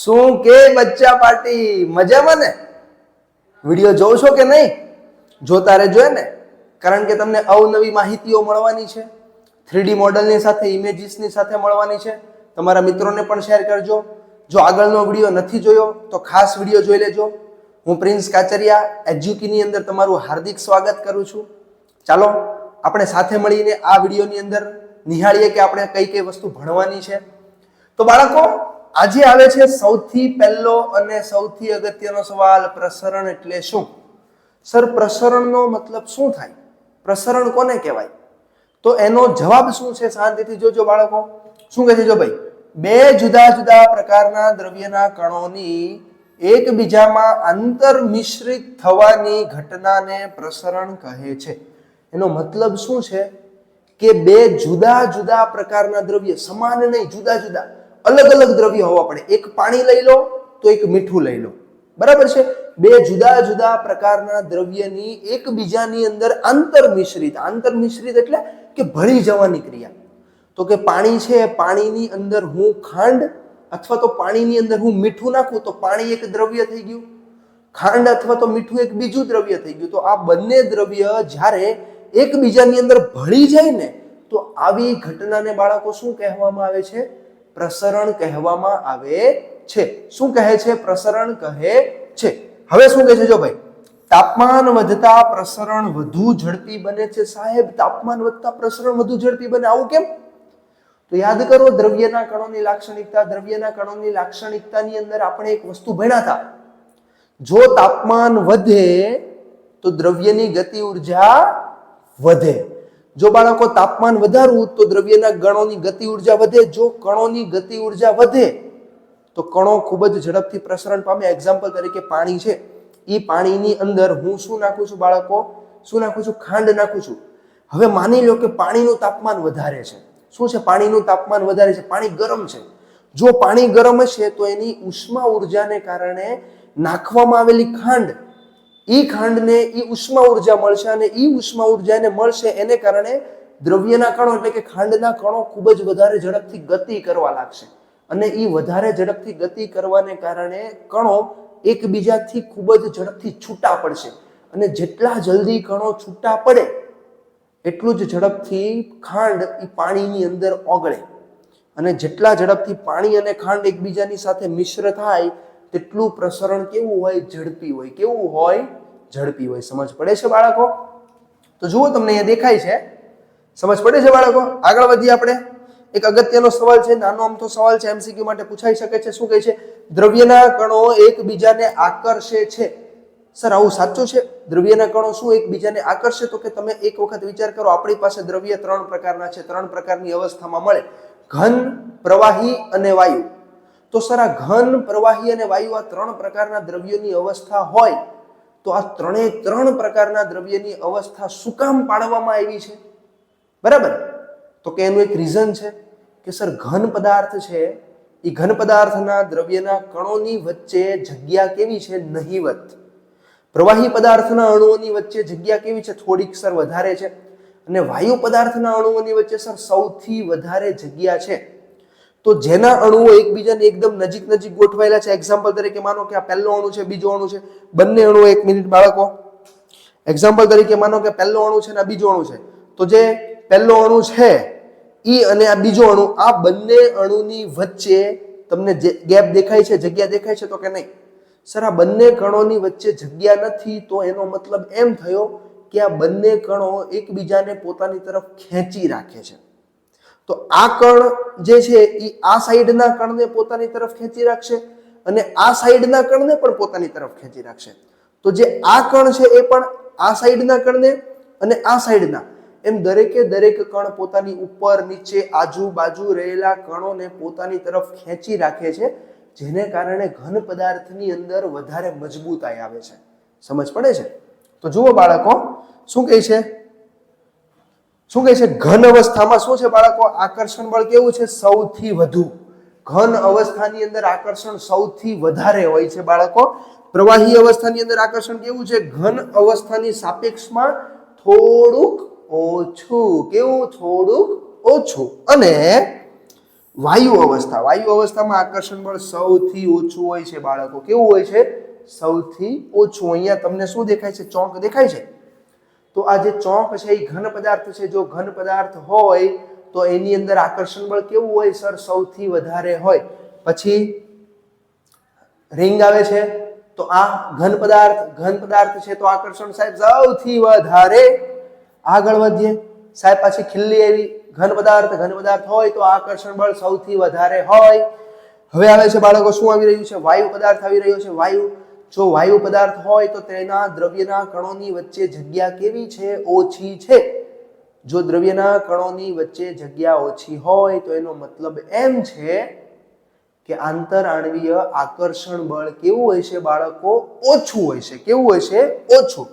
શું કે બચ્ચા પાર્ટી? મજામાં ને? વીડિયો જોવ છો કે નહીં? જોતા રહેજો ને કારણ કે તમને અવનવી માહિતીઓ મળવાની છે. થ્રીડી મોડલની સાથે ઇમેજીસની સાથે મળવાની છે. તમારા મિત્રોને પણ શેર કરજો. જો આગળનો વીડિયો નથી જોયો, તો ખાસ વીડિયો જોઈ લેજો. હું પ્રિન્સ કાચરિયા, એજ્યુકીની અંદર તમારું હાર્દિક સ્વાગત કરું છું. ચાલો, આપણે સાથે મળીને આ વિડીયોની અંદર નિહાળીએ કે આપણે કઈ કઈ વસ્તુ ભણવાની છે. તો બાળકો આજે આવે છે સૌથી પહેલો અને સૌથી અગત્યનો સવાલ, પ્રસરણ એટલે શું? સર, પ્રસરણનો મતલબ શું થાય? પ્રસરણ કોને કહેવાય? તો એનો જવાબ શું છે શાંતિથી જોજો બાળકો. શું કહે છે જો ભાઈ? બે જુદા જુદા પ્રકારના દ્રવ્યના કણોની એકબીજામાં આંતર મિશ્રિત થવાની ઘટનાને પ્રસરણ કહે છે. એનો મતલબ શું છે? કે બે જુદા જુદા પ્રકારના દ્રવ્ય સમાન નહીં, જુદા જુદા. અલગ અલગ દ્રવ્ય હોવા પડે. એક પાણી લઈ લો, તો એક મીઠું લઈ લો. બરાબર છે? બે જુદા જુદા પ્રકારના દ્રવ્યની એકબીજાની અંદર આંતર મિશ્રિત. આંતર મિશ્રિત એટલે કે ભળી જવાની ક્રિયા. તો કે પાણી છે, પાણીની અંદર હું ખાંડ અથવા તો પાણીની અંદર હું મીઠું નાખું, તો પાણી એક દ્રવ્ય થઈ ગયું. ખાંડ અથવા તો મીઠું એક બીજું દ્રવ્ય થઈ ગયું. તો આ બંને દ્રવ્ય જ્યારે એકબીજાની અંદર ભળી જાય ને, તો આવી ઘટનાને બાળકો શું કહેવામાં આવે છે? પ્રસરણ કહેવામાં આવે છે. શું કહે છે? પ્રસરણ કહે છે. હવે શું કહે છે? જો ભાઈ, તાપમાન વધતા પ્રસરણ વધુ ઝડપી બને છે સાહેબ. તાપમાન વધતા પ્રસરણ વધુ ઝડપી બને. આવું કેમ? તો યાદ કરો, દ્રવ્યના કણોની લાક્ષણિકતા, દ્રવ્યના કણોની લાક્ષણિકતાની અંદર આપણે એક વસ્તુ ભણ્યા હતા. જો તાપમાન વધે, તો દ્રવ્યની ગતિ ઊર્જા વધે. જો બાળકો તાપમાન વધારવું, તો દ્રવ્યના ગણોની ગતિ ઊર્જા વધે. જો કણોની ગતિ ઊર્જા વધે, તો કણો ખૂબ જ ઝડપથી પ્રસરણ પામે. એક્ઝામ્પલ તરીકે પાણી છે. એ પાણીની અંદર હું શું નાખું છું બાળકો? શું નાખું છું? ખાંડ નાખું છું. હવે માની લો કે પાણીનું તાપમાન વધારે છે. શું છે પાણીનું તાપમાન વધારે છે? પાણી ગરમ છે. જો પાણી ગરમ હશે, તો એની ઉષ્મા ઉર્જાને કારણે નાખવામાં આવેલી ખાંડ ઈ ખાંડને ઈ ઉષ્મા ઊર્જા મળશે અને ઈ ઉષ્મા ઉર્જાને મળશે એને કારણે દ્રવ્યના કણો એટલે કે ખાંડના કણો ખૂબ જ વધારે ઝડપથી ગતિ કરવા લાગશે. અને ઈ વધારે ઝડપથી ગતિ કરવાને કારણે કણો એકબીજાથી ખૂબ જ ઝડપથી છૂટા પડશે. અને જેટલા જલ્દી કણો છૂટા પડે, એટલું જ ઝડપથી ખાંડ એ પાણીની અંદર ઓગળે. અને જેટલા ઝડપથી પાણી અને ખાંડ એકબીજાની સાથે મિશ્ર થાય, તેટલું પ્રસરણ કેવું હોય? ઝડપી હોય. કેવું હોય? ઝડપી હોય, સમજ પડે છે બાળકો? તો જુઓ તમને અહીંયા દેખાય છે. સમજ પડે છે બાળકો? આગળ વધીએ આપણે. એક અગત્યનો સવાલ છે, નાનો અમથો સવાલ છે એમસીક્યુ માટે પૂછાઈ શકે છે, શું કહે છે? દ્રવ્યના કણો એકબીજાને આકર્ષે છે. સર, આવું સાચું છે? દ્રવ્યના કણો શું એકબીજાને આકર્ષે? તો કે તમે એક વખત વિચાર કરો, આપણી પાસે દ્રવ્ય ત્રણ પ્રકારના છે, ત્રણ પ્રકારની અવસ્થામાં મળે. ઘન, પ્રવાહી અને વાયુ. તો સર, આ ઘન, પ્રવાહી અને વાયુ આ ત્રણ પ્રકારના દ્રવ્યોની અવસ્થા હોય. તો આ ત્રણે ત્રણ પ્રકારના દ્રવ્યની અવસ્થા શું કામ પાડવામાં આવી છે? બરાબર? તો કે એનું એક રીઝન છે કે સર ઘન પદાર્થ છે એ ઘન પદાર્થના દ્રવ્યના કણોની વચ્ચે જગ્યા કેવી છે? નહીવત. પ્રવાહી પદાર્થના અણુઓની વચ્ચે જગ્યા કેવી છે? થોડીક સર વધારે છે. અને વાયુ પદાર્થના અણુઓની વચ્ચે સર સૌથી વધારે જગ્યા છે. તો જેના અણુઓ એકબીજાને એકદમ નજીક નજીક ગોઠવાયેલા છે? એક્ઝામ્પલ તરીકે માનો કે આ પહેલો અણુ છે, બીજો અણુ છે. બંને અણુઓ એક મિનિટ, બાળકો. એક્ઝામ્પલ તરીકે માનો કે પહેલો અણુ છે ને આ બીજો અણુ છે. તો જે પહેલો અણુ છે, ઈ અને આ બીજો અણુ, આ બંને અણુની વચ્ચે તમને જે ગેપ દેખાય છે, જગ્યા દેખાય છે તો કે નહીં? સર, આ બંને કણોની વચ્ચે જગ્યા નથી તો એનો મતલબ એમ થયો કે આ બંને કણો એકબીજાને પોતાની તરફ ખેંચી રાખે છે. તો આ કણ જે છે એ આ સાઈડના કણને પોતાની તરફ ખેંચી રાખશે અને આ સાઈડના કણને પણ પોતાની તરફ ખેંચી રાખશે. તો જે આ કણ છે, એ પણ આ સાઈડના કણને અને આ સાઈડના. એમ દરેકે દરેક કણ પોતાની ઉપર, નીચે, આજુબાજુ રહેલા કણોને પોતાની તરફ ખેંચી રાખે છે, જેને કારણે ઘન પદાર્થની અંદર વધારે મજબૂતાઈ આવે છે. સમજ પડે છે? તો જુઓ બાળકો, શું કહે છે? શું કહે છે? ઘન અવસ્થામાં શું છે બાળકો? આકર્ષણ બળ કેવું છે? સૌથી વધુ. ઘન અવસ્થાની અંદર આકર્ષણ સૌથી વધારે હોય છે બાળકો. પ્રવાહી અવસ્થાની અંદર આકર્ષણ કેવું છે? ઘન અવસ્થાની સાપેક્ષમાં થોડુંક ઓછું. કેવું? થોડુંક ઓછું. અને વાયુ અવસ્થા. વાયુ અવસ્થામાં આકર્ષણ બળ સૌથી ઓછું હોય છે બાળકો. કેવું હોય છે? સૌથી ઓછું. અહીંયા તમને શું દેખાય છે? ચોંક દેખાય છે? તો આ જે ચોંક છે એ ઘન પદાર્થ છે, જો ઘન પદાર્થ હોય તો એની અંદર આકર્ષણ બળ કેવું હોય સર? સૌથી વધારે હોય. પછી રિંગ આવે છે, તો આ ઘન પદાર્થ ઘન પદાર્થ છે તો આકર્ષણ સાહેબ સૌથી વધારે. આગળ વધીએ. સાહેબ, પાછી ખીલ્લી એવી ઘન પદાર્થ ઘન પદાર્થ હોય તો આકર્ષણ બળ સૌથી વધારે હોય. હવે આવે છે બાળકો, શું આવી રહ્યું છે? વાયુ પદાર્થ આવી રહ્યો છે. વાયુ જો વાયુ પદાર્થ હોય તો તેના દ્રવ્યના કણોની વચ્ચે જગ્યા કેવી છે? ઓછી છે. જો દ્રવ્યના કણોની વચ્ચે જગ્યા ઓછી હોય તો એનો મતલબ એમ છે કે આંતર આણવીય આકર્ષણ બળ કેવું હોય છે બાળકો? ઓછું હોય છે. કેવું હોય છે? ઓછું.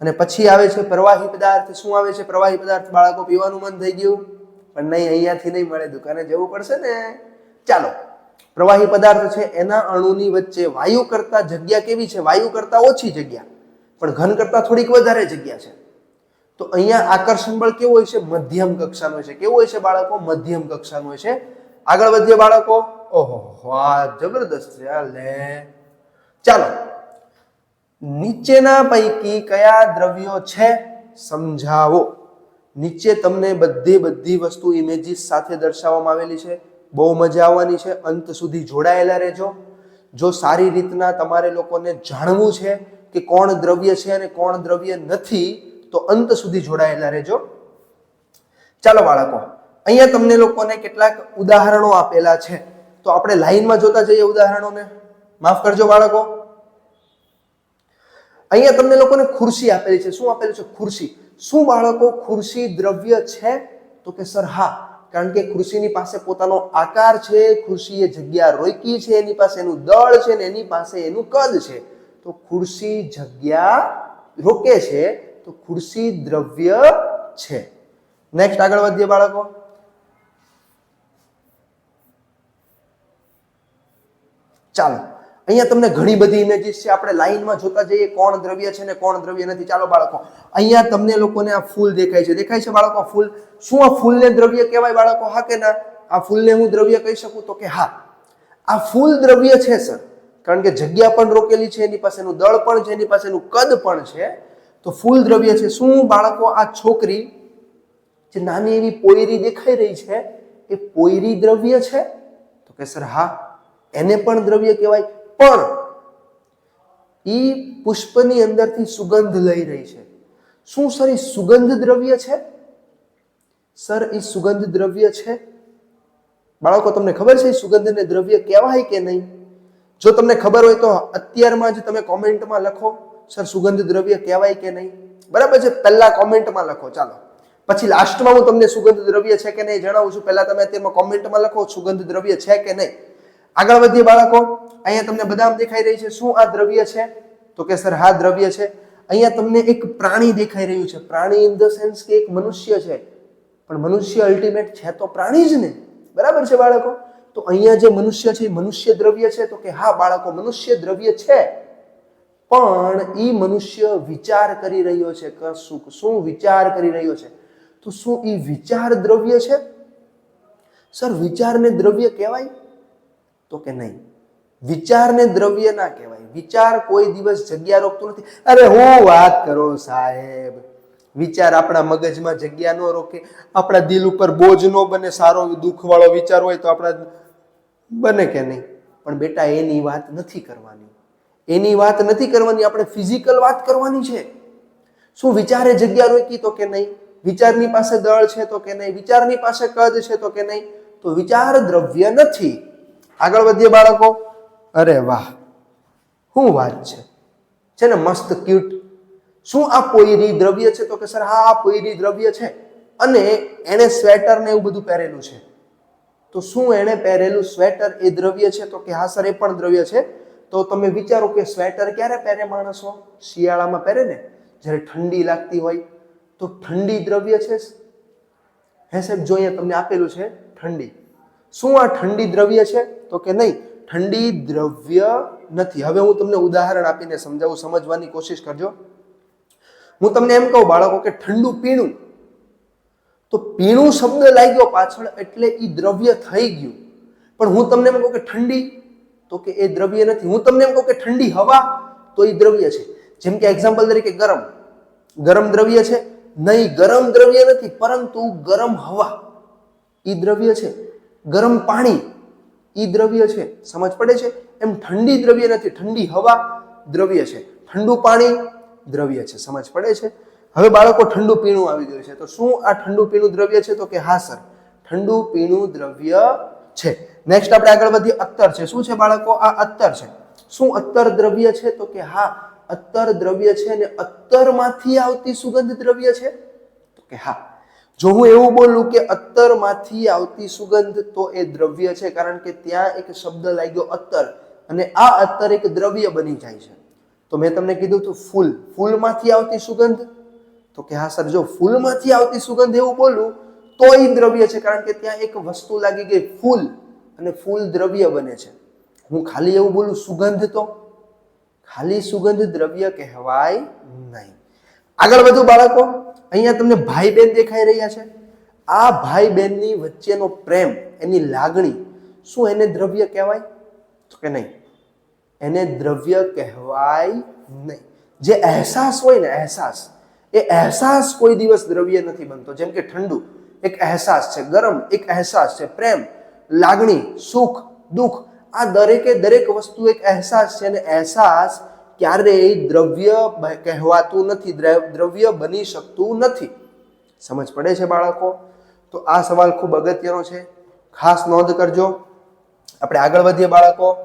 અને પછી આવે છે પ્રવાહી પદાર્થ. શું આવે છે પ્રવાહી પદાર્થ? બાળકો પીવાનું મન થઈ ગયું. પણ નહીં, અહીંયાથી નહીં મળે. દુકાને જવું પડશે ને. ચાલો. પ્રવાહી પદાર્થ છે, એના અણુની વચ્ચે વાયુ કરતા જગ્યા કેવી છે? વાયુ કરતા ઓછી જગ્યા, પણ ઘન કરતા થોડીક વધારે જગ્યા છે. તો અહીંયા આકર્ષણ બળ કેવું હોય છે? મધ્યમ કક્ષાનું હોય છે. કેવું હોય છે બાળકો? મધ્યમ કક્ષાનું હોય છે. આગળ વધીએ બાળકો. ઓહો વાહ જબરદસ્ત છે લે. ચાલો. નીચેના પૈકી કયા દ્રવ્યો છે? સમજાવો. નીચે તમને બધી બધી વસ્તુ ઇમેજીસ સાથે દર્શાવવામાં આવેલી છે. બહુ મજા આવવાની છે. અંત સુધી જોડાયેલા રહેજો. જો સારી રીતના તમારે લોકોને જાણવું છે કે કોણ દ્રવ્ય છે અને કોણ દ્રવ્ય નથી, તો અંત સુધી જોડાયેલા રહેજો. ચાલો બાળકો, અહીંયા તમને લોકોને કેટલાક ઉદાહરણો આપેલા છે. તો આપણે લાઈનમાં જોતા જઈએ ઉદાહરણોને. માફ કરજો બાળકો. અહીંયા તમને લોકોને ખુરશી આપેલી છે. શું આપેલી છે? ખુરશી. શું બાળકો ખુરશી દ્રવ્ય છે? તો કે સર હા કારણ કે ખુરશીની પાસે પોતાનો આકાર છે, ખુરશીએ જગ્યા રોકી છે, એની પાસે એનું દળ છે ને એની પાસે એનું કદ છે. તો ખુરશી જગ્યા રોકે છે, તો ખુરશી દ્રવ્ય છે. નેક્સ્ટ આગળ વધીએ બાળકો. ચાલો. અહીંયા તમને ઘણી બધી ઇમેજીસ છે. આપણે લાઈનમાં જોતા જઈએ કોણ દ્રવ્ય છે ને કોણ દ્રવ્ય નથી. ચાલો બાળકો, અહીંયા તમને લોકોને આ ફૂલ દેખાય છે. દેખાય છે બાળકો ફૂલ? શું આ ફૂલને દ્રવ્ય કહેવાય બાળકો? હા કે ના? આ ફૂલને હું દ્રવ્ય કહી શકું તો કે હા. આ ફૂલ દ્રવ્ય છે, સર. કારણ કે જગ્યા પણ રોકેલી છે, એની પાસેનું દળ પણ છે, એની પાસેનું કદ પણ છે. તો ફૂલ દ્રવ્ય છે. શું બાળકો આ છોકરી જે નાની એવી પોયરી દેખાઈ રહી છે, એ પોયરી દ્રવ્ય છે? તો કે સર, હા. એને પણ દ્રવ્ય કહેવાય. પણ એ પુષ્પની અંદરથી સુગંધ લઈ રહી છે. શું સર એ સુગંધ દ્રવ્ય છે? સર એ સુગંધ દ્રવ્ય છે? બાળકો, તમને ખબર છે સુગંધને દ્રવ્ય કહેવાય કે નહીં? જો તમને ખબર હોય તો અત્યારમાં જ તમે કોમેન્ટમાં લખો, સર, સુગંધ દ્રવ્ય કહેવાય કે નહીં? બરાબર છે, પહેલા કોમેન્ટમાં લખો, ચાલો. પછી લાસ્ટમાં હું તમને સુગંધ દ્રવ્ય છે કે નહીં જણાવું છું. પહેલા તમે અત્યારમાં કોમેન્ટમાં લખો, સુગંધ દ્રવ્ય છે કે નહીં? આગળ વધીએ બાળકો. અહીંયા તમને બદામ દેખાઈ રહી છે. શું આ દ્રવ્ય છે? તો કે સર, હા, દ્રવ્ય છે. અહીંયા તમને એક પ્રાણી દેખાઈ રહ્યું છે. પ્રાણી ઇન ધ સેન્સ કે એક મનુષ્ય છે. પણ મનુષ્ય અલ્ટિમેટ છે તો પ્રાણી જ ને? બરાબર છે બાળકો? તો અહીંયા જે મનુષ્ય છે, એ મનુષ્ય દ્રવ્ય છે. તો કે હા, બાળકો, મનુષ્ય દ્રવ્ય છે. પણ એ મનુષ્ય વિચાર કરી રહ્યો છે કશું શું વિચાર કરી રહ્યો છે? તો શું એ વિચાર દ્રવ્ય છે? સર, વિચારને દ્રવ્ય કહેવાય? તો કે નહીં? વિચારને દ્રવ્ય ના કહેવાય. વિચાર કોઈ દિવસ જગ્યા રોકતો નથી. અરે હું વાત કરો સાહેબ? વિચાર આપણા મગજમાં જગ્યા ન રોકે. આપણા દિલ ઉપર બોજ ન બને, સારો દુઃખવાળો વિચાર હોય તો આપણા બને કે નહીં? પણ બેટા, એની વાત નથી કરવાની. એની વાત નથી કરવાની, આપણે ફિઝિકલ વાત કરવાની છે. શું વિચારે જગ્યા રોકી તો કે નહીં? વિચારની પાસે દળ છે તો કે નહીં? વિચારની પાસે કદ છે તો કે નહીં? તો વિચાર દ્રવ્ય નથી. આગળ વધીએ બાળકો? અરે વાહ. શું વાત છે? છે ને મસ્ત ક્યુટ શું આ પોયરી દ્રવ્ય છે? તો કે સર, હા, આ પોયરી દ્રવ્ય છે. અને એણે સ્વેટર ને એવું બધું પહેરેલું છે. તો શું એણે પહેરેલું સ્વેટર એ દ્રવ્ય છે? તો કે હા, સર, એ પણ દ્રવ્ય છે. તો તમે વિચારો કે સ્વેટર ક્યારે પહેરે માણસો? શિયાળામાં પહેરે ને? જ્યારે ઠંડી લાગતી હોય, તો ઠંડી દ્રવ્ય છે? હે સાહેબ, જો અહીંયા તમને આપેલું છે, ઠંડી. શું આ ઠંડી દ્રવ્ય છે? તો કે નહીં, ઠંડી દ્રવ્ય નથી. હવે હું તમને ઉદાહરણ આપીને સમજાવું, સમજવાની કોશિશ કરજો. હું તમને એમ કહું બાળકો કે ઠંડુ પીણું, તો પીણું શબ્દ લાગ્યો પાછળ એટલે એ દ્રવ્ય થઈ ગયું. પણ હું તમને એમ કહું કે ઠંડી, તો કે એ દ્રવ્ય નથી. હું તમને એમ કહું કે ઠંડી હવા, તો એ દ્રવ્ય છે. જેમ કે એક્ઝામ્પલ તરીકે ગરમ. ગરમ દ્રવ્ય છે? નહીં, ગરમ દ્રવ્ય નથી, પરંતુ ગરમ હવા. એ દ્રવ્ય છે. ગરમ પાણી એ દ્રવ્ય છે. સમજ પડે છે? એમ ઠંડી દ્રવ્ય નથી, ઠંડી હવા દ્રવ્ય છે. ઠંડુ પાણી દ્રવ્ય છે. સમજ પડે છે? હવે બાળકો ઠંડુ પીણું આવી ગયું છે. તો શું આ ઠંડુ પીણું દ્રવ્ય છે? તો કે હા, સર, ઠંડુ પીણું દ્રવ્ય છે. નેક્સ્ટ આપણે આગળ વધીએ. અત્તર છે. શું છે બાળકો? આ અત્તર છે. શું અત્તર દ્રવ્ય છે? તો કે હા, અત્તર દ્રવ્ય છે અને અત્તરમાંથી આવતી સુગંધ દ્રવ્ય છે? તો કે હા. જો હું એવું બોલું કે અત્તરમાંથી આવતી સુગંધ તો એ દ્રવ્ય છે, કારણ કે ત્યાં એક શબ્દ લાગ્યો અત્તર અને આ અત્તર એક દ્રવ્ય બની જાય છે. તો મેં તમને કીધું હતું ફૂલ. ફૂલમાંથી આવતી સુગંધ? તો કે હા સર, જો ફૂલમાંથી આવતી સુગંધ એવું બોલું તો એ દ્રવ્ય છે, કારણ કે ત્યાં એક વસ્તુ લાગી ગઈ, ફૂલ. અને ફૂલ દ્રવ્ય બને છે. હું ખાલી એવું બોલું, સુગંધ તો? ખાલી સુગંધ દ્રવ્ય કહેવાય નહીં. આગળ વધુ બાળકો અહીંયા તમને ભાઈ બહેન દેખાઈ રહ્યા છે. આ ભાઈ બહેનની વચ્ચેનો પ્રેમ, એની લાગણી, શું એને દ્રવ્ય કહેવાય? તો કે નહીં. એને દ્રવ્ય કહેવાય નહીં. જે અહેસાસ હોય ને અહેસાસ, એ અહેસાસ કોઈ દિવસ દ્રવ્ય નથી બનતો. જેમ કે ઠંડુ, એક અહેસાસ છે. ગરમ, એક અહેસાસ છે. પ્રેમ, લાગણી, સુખ, દુઃખ, આ દરેકે દરેક વસ્તુ એક અહેસાસ છે અને અહેસાસ ક્યારેય દ્રવ્ય કહેવાતું નથી દ્રવ્ય બની શકતું નથી. સમજ પડે છે બાળકો? તો આ સવાલ ખૂબ અગત્યનો છે. ખાસ નોંધ કરજો. આપણે આગળ વધીએ બાળકો.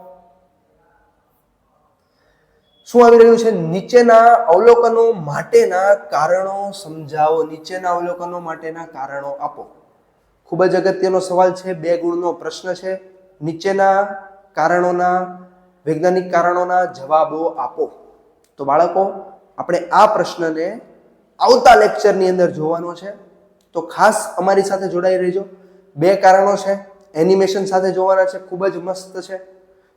શું આવી રહ્યું છે? નીચેના અવલોકનો માટેના કારણો સમજાવો. નીચેના અવલોકનો માટેના કારણો આપો. ખૂબ જ અગત્યનો સવાલ છે. બે ગુણનો પ્રશ્ન છે. નીચેના કારણોના વૈજ્ઞાનિક કારણોના જવાબો આપો. તો બાળકો, આપણે આ પ્રશ્નને આવતા લેક્ચરની અંદર જોવાનો છે. તો ખાસ અમારી સાથે જોડાઈ રહેજો. બે કારણો છે. એનિમેશન સાથે જોવાના છે. ખૂબ જ મસ્ત છે.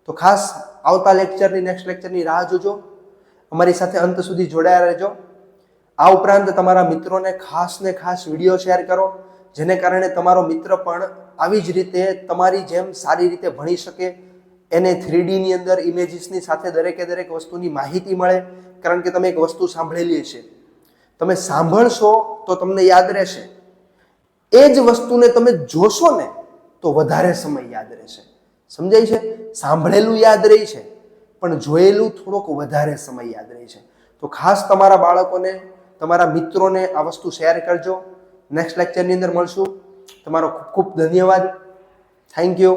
તો ખાસ આવતા લેક્ચરની નેક્સ્ટ લેક્ચરની રાહ જોજો. અમારી સાથે અંત સુધી જોડાયા રહેજો. આ ઉપરાંત તમારા મિત્રોને ખાસ ને ખાસ વીડિયો શેર કરો, જેને કારણે તમારો મિત્ર પણ આવી જ રીતે તમારી જેમ સારી રીતે ભણી શકે એને થ્રીડીની અંદર ઇમેજીસની સાથે દરેકે દરેક વસ્તુની માહિતી મળે. કારણ કે તમે એક વસ્તુ સાંભળેલી છે તમે સાંભળશો તો તમને યાદ રહેશે. એ જ વસ્તુને તમે જોશો ને તો વધારે સમય યાદ રહેશે. સમજાય છે? સાંભળેલું યાદ રહી છે, પણ જોયેલું થોડોક વધારે સમય યાદ રહે છે. તો ખાસ તમારા બાળકોને, તમારા મિત્રોને આ વસ્તુ શેર કરજો. નેક્સ્ટ લેક્ચરની અંદર મળશું. તમારો ખૂબ ખૂબ ધન્યવાદ. Thank you